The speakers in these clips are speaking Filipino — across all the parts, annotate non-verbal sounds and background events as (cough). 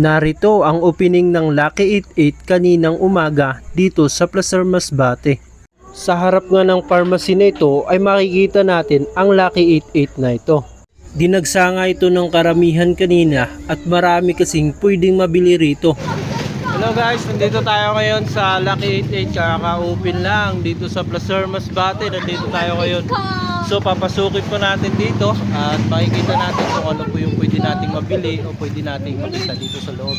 Narito ang opening ng Lucky 88 kaninang umaga dito sa Plaza Masbate. Sa harap nga ng pharmacy na ito ay makikita natin ang Lucky 88 na ito. Dinagsa nga ito ng karamihan kanina at marami kasing pwedeng mabili rito. Hello guys, nandito tayo ngayon sa Lucky 88 kaka-open lang dito sa Plaza Masbate. Nandito tayo ngayon. So papasukin po natin dito at makikita natin kung ano po yung pwede nating mabili o pwede nating makita dito sa loob.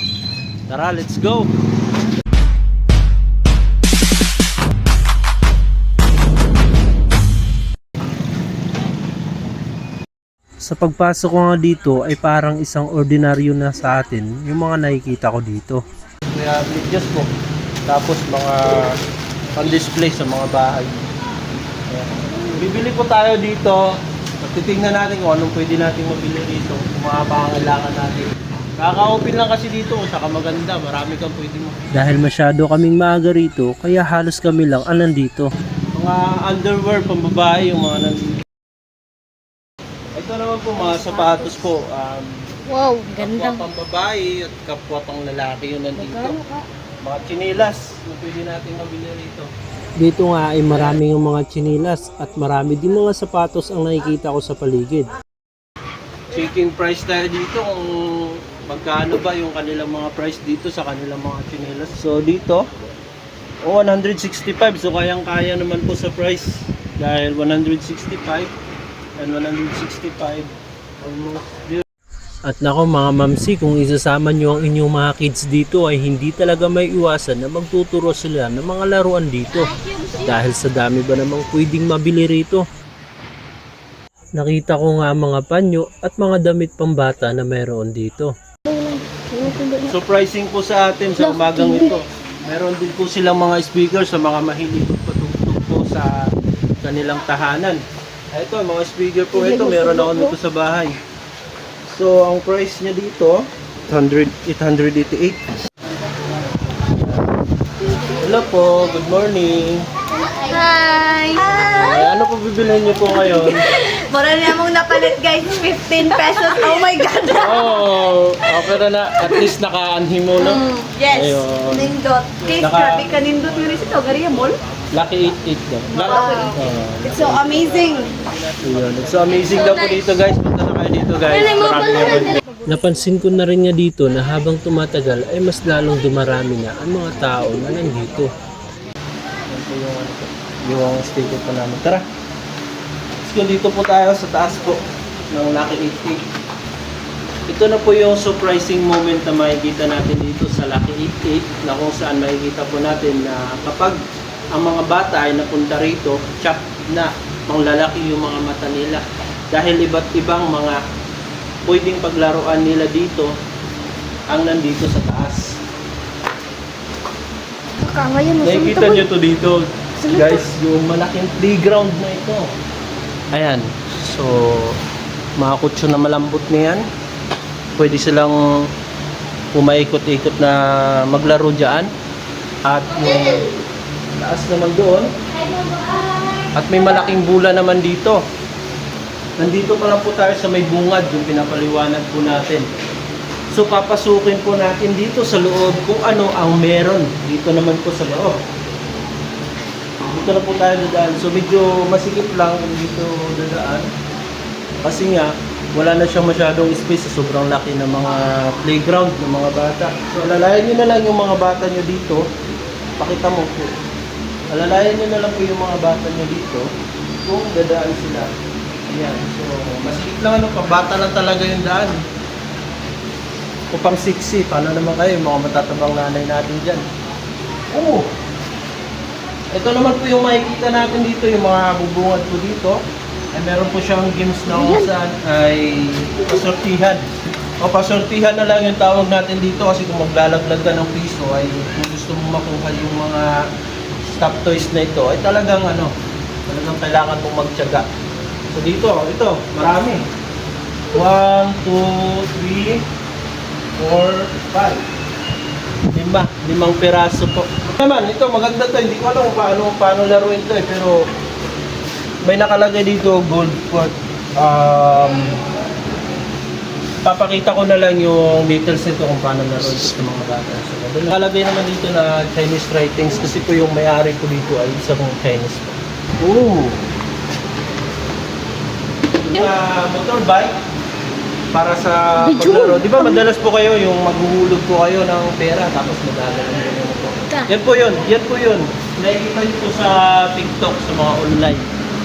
Tara, let's go! Sa pagpasok ko nga dito ay parang isang ordinaryo na sa atin yung mga nakikita ko dito. Kaya medyas po. Tapos mga pan-display sa mga bahay. Ayan. Bibili po tayo dito. At titingnan natin kung anong pwede natin mabili dito. Kung mga pangangailangan natin. Kaka-open lang kasi dito. Saka maganda. Marami kang pwede mo. Dahil masyado kaming maaga rito, kaya halos kami lang ang nandito. Mga underwear pambabae yung mga nandito. Ito naman po mga sapatos po. Um, Wow, kapwa gandang. pambabae at kapwa pang lalaki yung nandito. Mga chinilas na pwede natin mabili rito. Dito nga ay maraming yung mga chinilas at marami din mga sapatos ang nakikita ko sa paligid. Checking price tayo dito kung magkano ba yung kanilang mga price dito sa kanilang mga chinilas. So dito, oh, 165. So kayang-kaya naman po sa price dahil 165 and 165 almost at nako mga mamsi, kung isasama nyo ang inyong mga kids dito ay hindi talaga may iwasan na magtuturo sila ng mga laruan dito. Dahil sa dami ba namang pwedeng mabili rito. Nakita ko nga mga panyo at mga damit pambata na meron dito. Surprising po sa atin sa umagang ito. Meron din po silang mga speaker sa mga mahilig patugtog po sa kanilang tahanan. Ito, mga speaker po ito, meron ako nito sa bahay. So, ang price niya dito, 800, 888. Hello po, good morning. Hi! Ay, ano po bibilhin niyo po ngayon? (laughs) Mura niya mong napalit guys, 15 pesos. Oh my God! Oh, okay na na. At least naka-anhi mo, no? Mm, yes, Ayun. nindot. Case, Naka- grabe ka nindot yun ito. Gariya mall. Lucky 88 daw. Lucky, oh, It's so amazing. Ayun. It's so amazing daw po dito guys. Punta na dito guys. Napansin ko na rin nga dito na habang tumatagal ay mas lalong dumarami na ang mga tao na nandito. Yan po yung, po, yung sticker po namin. Tara! Go dito po tayo sa taas po ng Lucky 88. Ito na po yung surprising moment na makikita natin dito sa Lucky 88 na kung saan makikita po natin na kapag ang mga bata ay napunta rito, tsak na manglalaki yung mga mata nila. Dahil iba't ibang mga pwedeng paglaruan nila dito ang nandito sa taas. Kakangaya mo. Nakikita nyo to dito, guys, yung malaking playground na ito. Ayan, so mga kutso na malambot na yan. Pwede silang pumaikot-ikot na maglaro dyan. At yung taas naman doon. At may malaking bula naman dito. Nandito pa lang po tayo sa may bungad, yung pinapaliwanag po natin. So papasukin po natin dito sa loob kung ano ang meron dito naman po sa loob. Dito na po tayo dadaan. So medyo masikip lang dito dadaan. Kasi nga, wala na siyang masyadong space sa sobrang laki ng mga playground ng mga bata. So alalayan nyo na lang yung mga bata nyo dito. Pakita mo po. Alalayan nyo na lang po yung mga bata nyo dito kung dadaan sila. Ayan. So, masikip lang ano, pambata lang talaga yung daan. O pang siksi, paano naman kayo, mga matatabang nanay natin dyan. Oo. Ito naman po yung makikita natin dito, yung mga bubungad po dito. Ay meron po siyang games na kung saan ay pasortihan. O pasortihan na lang yung tawag natin dito kasi kung maglalaglag ka ng piso ay kung gusto mong makuha yung mga stop toys na ito ay talagang ano, talagang kailangan mong magtiyaga. So dito, ito, marami. 1, 2, 3, 4, 5. Lima, limang piraso po. Naman, ito maganda to. Hindi ko alam paano, paano laruin to eh. Pero may nakalagay dito gold court. Um, papakita ko na lang yung details nito kung paano naroon ito sa mga bata. So, nakalagay naman dito na Chinese writings kasi po yung may-ari ko dito ay isang Chinese po. Ooh! Uh, motorbike para sa paglaro. Di ba madalas po kayo yung maghuhulog po kayo ng pera tapos magagalan nyo motor. Yan po yun. Yan po yun. Nakikita nyo po sa TikTok, sa mga online.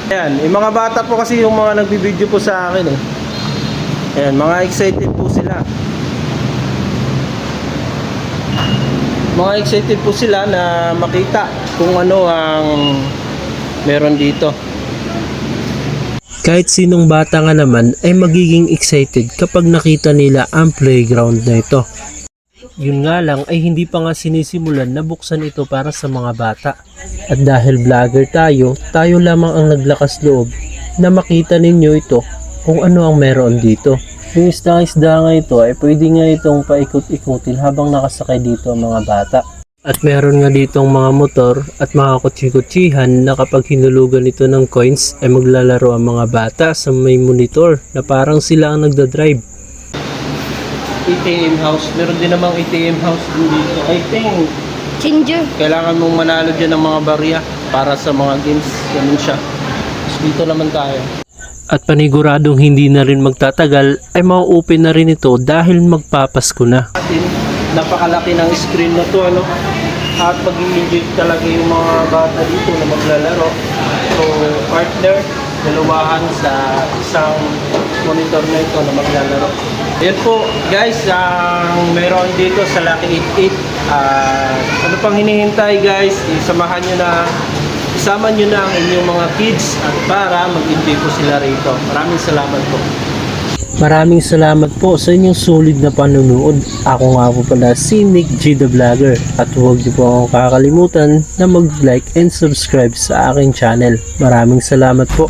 Ayan, yung mga bata po kasi yung mga nagbibideo po sa akin eh. Ayan, mga excited po sila. Mga excited po sila na makita kung ano ang meron dito. Kahit sinong bata nga naman ay magiging excited kapag nakita nila ang playground na ito. Yun nga lang ay hindi pa nga sinisimulan na buksan ito para sa mga bata. At dahil vlogger tayo, tayo lamang ang naglakas loob na makita ninyo ito kung ano ang meron dito. Yung isda-isda nga ito ay pwede nga itong paikot-ikutin habang nakasakay dito ang mga bata. At meron nga ditong mga motor at mga kutsi-kutsihan na kapag hinulugan ito ng coins ay maglalaro ang mga bata sa may monitor na parang sila ang nagdadrive. ATM house. Meron din namang ATM house din dito. I think Ginger. kailangan mong manalo dyan ng mga barya para sa mga games. Ganun siya. Tapos dito naman tayo. At paniguradong hindi na rin magtatagal ay mau-open na rin ito dahil magpapasko na. Atin, napakalaki ng screen na to ano. At pag enjoy talaga yung mga bata dito na maglalaro. So, partner, dalawahan sa isang monitor na ito na maglalaro. Yan po, guys, ang meron dito sa Lucky 88. Ah, ano pang hinihintay, guys? Isamahan nyo na isama nyo na ang inyong mga kids at para mag-enjoy po sila rito. Maraming salamat po. Maraming salamat po sa inyong solid na panunood. Ako nga po pala si Nick G the Vlogger at huwag niyo po akong kakalimutan na mag-like and subscribe sa aking channel. Maraming salamat po.